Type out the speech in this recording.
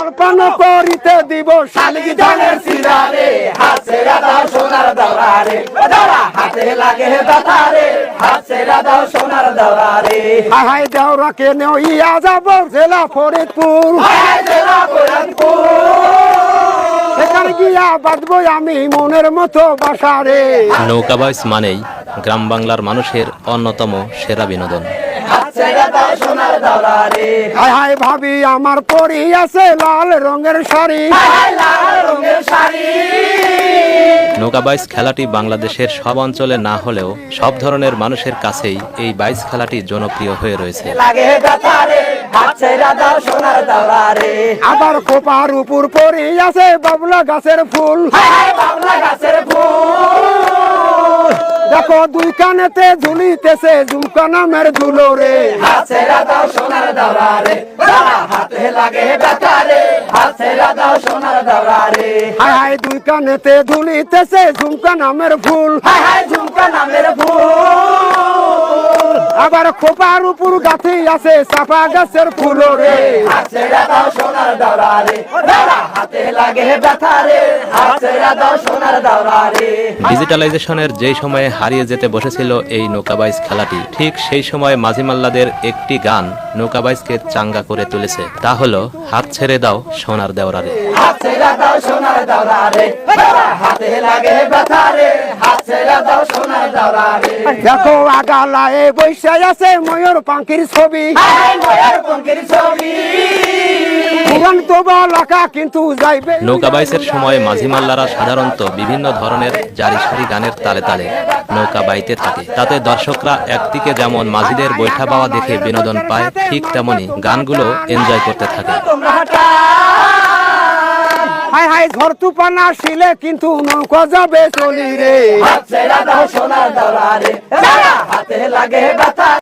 জলপান করিতে দিব শালিক ধানের সিরারে। হাতে দাও সোনার দাওরা হাতে লাগে হাতে দাও সোনার দেওরা কে ইয়া যাব জেলা ফরিদপুর। জেলা বাসারে। নৌকা বয়স মানেই গ্রাম বাংলার মানুষের অন্যতম সেরা বিনোদন। হাই হাই ভাবি আমার পরি আছে লাল রঙের শাড়ি। হায় লাল রঙের শাড়ি। নৌকা বাইচ খেলাটি বাংলাদেশের সব অঞ্চলে না হলেও সব ধরনের মানুষের কাছেই এই বাইচ খেলাটি জনপ্রিয় হয়ে রয়েছে। আবার কোপার উপর পরি আছে বাবলা গাছের ফুল। দেখো দুই কানেতে ঝুলিতেছে ঝুমকা নামের ধুলো রে। হাতে দাও সোনার দাওরা হাতে লাগে দাতারে হাতে দাও সোনার দাওরারে হাই হাই দুই কানেতে ঝুলিতেছে ঝুমকা নামের ফুল। হায় হায় ঝুমকা নামের ফুল। আবার খোপার উপর গাছে আছে চাপা গাছের ফুল রে। হাতে দাও সোনার দাওরা হাতে লাগে সোনার দাওরারে ডিজিটালাইজেশনের যেই সময়ে হারিয়ে যেতে বসেছিল এই নৌকাবাইজ খেলাটি ঠিক সেই সময় মাঝিমাল্লাদের একটি গান নৌকাবাইজকে চাঙ্গা করে তুলেছে। তা হলো হাত ছেড়ে দাও সোনার দেওরারে। হাতে দাও সোনার দাওরারে। হাতে লাগে ব্যথারে। হাতে দাও সোনার দাওরারে। দেখো আগালায় বৈশাখ আছে ময়ূর পাখির ছবি। ময়ের পঙ্কির ছবি। নৌকাবাইজের সময় মাঝিমাল্লারা সাধারণত বিভিন্ন ধরনের জারি সারি গানের তালে তালে নৌকা বাইতে থাকে। তাতে দর্শকরা একদিকে যেমন মাঝিদের বৈঠা পাওয়া দেখে বিনোদন পায় ঠিক তেমনি গানগুলো এনজয় করতে থাকে। হাই হাই ঝড় তুফান আসিলে কিন্তু নৌকা যাবে চলি রে হাতে দাও সোনার দাওরারে হাতে লাগে ব্যথা।